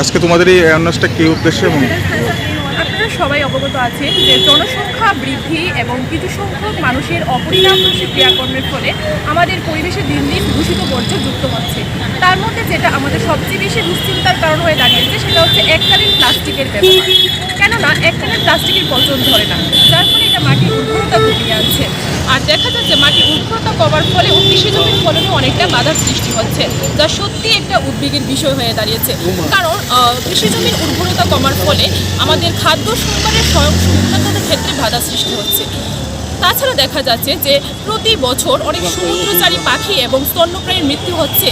আজকে তোমাদের এই অ্যাওয়ারনেসটা কী উদ্দেশ্যে এবং আপনারা সবাই অবগত আছেন যে জনসংখ্যা বৃদ্ধি এবং কিছু সংখ্যক মানুষের অপরিণামদর্শী ক্রিয়াকর্মের ফলে আমাদের পরিবেশে দিন দিন দূষিত বর্জ্য যুক্ত হচ্ছে। তার মধ্যে যেটা আমাদের সবচেয়ে বেশি দুশ্চিন্তার কারণ হয়ে দাঁড়িয়েছে সেটা হচ্ছে এককালীন প্লাস্টিকের ব্যবহার। কেননা এককালীন প্লাস্টিকের পচন ধরে না, যার ফলে এটা মাটির উর্বরতা কমিয়ে আনছে। আর দেখা যাচ্ছে উর্বরতা কমার ফলে কৃষি জমির ফলনে অনেকটা বাধার সৃষ্টি হচ্ছে যা সত্যি একটা উদ্বেগের বিষয় হয়ে দাঁড়িয়েছে। কারণ কৃষি জমির উর্বরতা কমার ফলে আমাদের খাদ্য সংকটের স্বয়ংসম্পূর্ণতার ক্ষেত্রে বাধা সৃষ্টি হচ্ছে। তাছাড়া দেখা যাচ্ছে যে প্রতি বছর অনেক সমুদ্রচারী পাখি এবং স্তন্যপ্রাণীর মৃত্যু হচ্ছে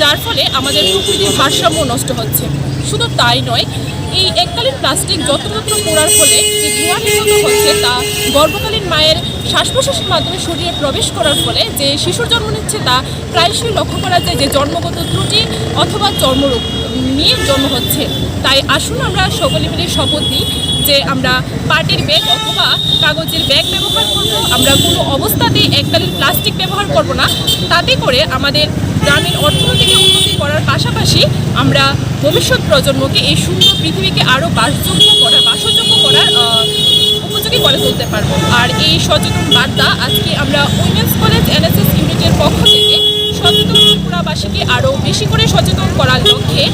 যার ফলে আমাদের প্রকৃতির ভারসাম্য নষ্ট হচ্ছে। শুধু তাই নয় এই এককালীন প্লাস্টিক যত্রতত্র পোড়ার ফলে যে ধোঁয়া নির্গত হচ্ছে তা গর্ভকালীন মায়ের শ্বাস প্রশ্বাসের মাধ্যমে শরীরে প্রবেশ করার ফলে যে শিশুর জন্ম নিচ্ছে তা প্রায়শই লক্ষ্য করা যায় যে জন্মগত ত্রুটি অথবা চর্মরোগ নিয়ে জন্ম হচ্ছে। তাই আসুন আমরা সকলে মিলে শপথ দিই যে আমরা পাটের ব্যাগ অথবা কাগজের ব্যাগ ব্যবহার করব। আমরা কোনো অবস্থাতেই এককালীন প্লাস্টিক ব্যবহার করব না। তাতে করে আমাদের গ্রামীণ অর্থনীতিকে উন্নতি করার পাশাপাশি আমরা ভবিষ্যৎ প্রজন্মকে এই সুন্দর পৃথিবীকে আরও বাসযোগ্য করার বাসযোগ্য করার উপযোগী করে তুলতে পারব। আর এই সচেতন বার্তা আজকে আমরা উইমেন্স কলেজ এনএসএস ইউনিটের পক্ষ থেকে সচেতন ত্রিপুরাবাসীকে আরও বেশি করে সচেতন করার লক্ষ্যে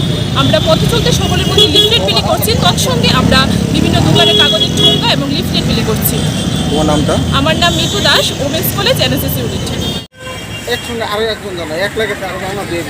আমরা পথে চলতে সকলের মধ্যে লিফলেট বিলি করছি। তৎসঙ্গে আমরা বিভিন্ন দোকানে কাগজের ঠোঙ্গা এবং লিফলেট বিলি করছি। তোমার নামটা? আমার নাম Mitu Das women's college NSS unit. একসঙ্গে আরও একজন জানা এক লাগে আরও জানা দিয়ে